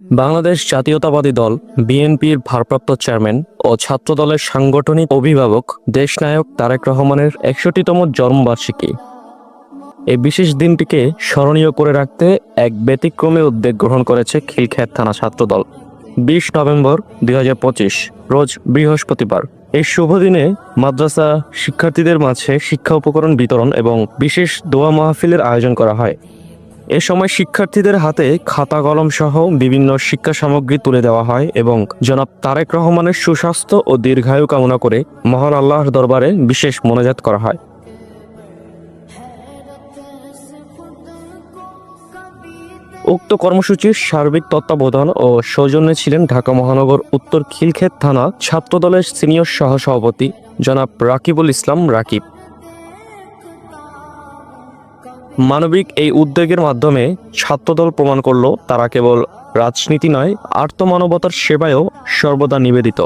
বাংলাদেশ জাতীয়তাবাদী দল, বিএনপির ভারপ্রাপ্ত চেয়ারম্যান ও ছাত্রদলের সাংগঠনিক অভিভাবক, দেশনায়ক তারেক রহমানের একষট্টিতম জন্মবার্ষিকী। এই বিশেষ দিনটিকে স্মরণীয় করে রাখতে এক ব্যতিক্রমী উদ্যোগ গ্রহণ করেছে খিলখ্যাত থানা ছাত্রদল। বিশ নভেম্বর দুই হাজার পঁচিশ, রোজ বৃহস্পতিবার। এই শুভ দিনে মাদ্রাসা শিক্ষার্থীদের মাঝে শিক্ষা উপকরণ বিতরণ এবং বিশেষ দোয়া মাহফিলের আয়োজন করা হয়। এ সময় শিক্ষার্থীদের হাতে খাতা কলম সহ বিভিন্ন শিক্ষা সামগ্রী তুলে দেওয়া হয় এবং জনাব তারেক রহমানের সুস্বাস্থ্য ও দীর্ঘায়ু কামনা করে মহান আল্লাহর দরবারে বিশেষ মোনাজাত করা হয়। উক্ত কর্মসূচির সার্বিক তত্ত্বাবধান ও সৌজন্যে ছিলেন ঢাকা মহানগর উত্তর খিলক্ষেত থানা ছাত্রদলের সিনিয়র সহসভাপতি জনাব রাকিবুল ইসলাম রাকিব। মানবিক এই উদ্যোগের মাধ্যমে ছাত্রদল প্রমাণ করল, তারা কেবল রাজনীতি নয়, আর্তমানবতার সেবায়ও সর্বদা নিবেদিত।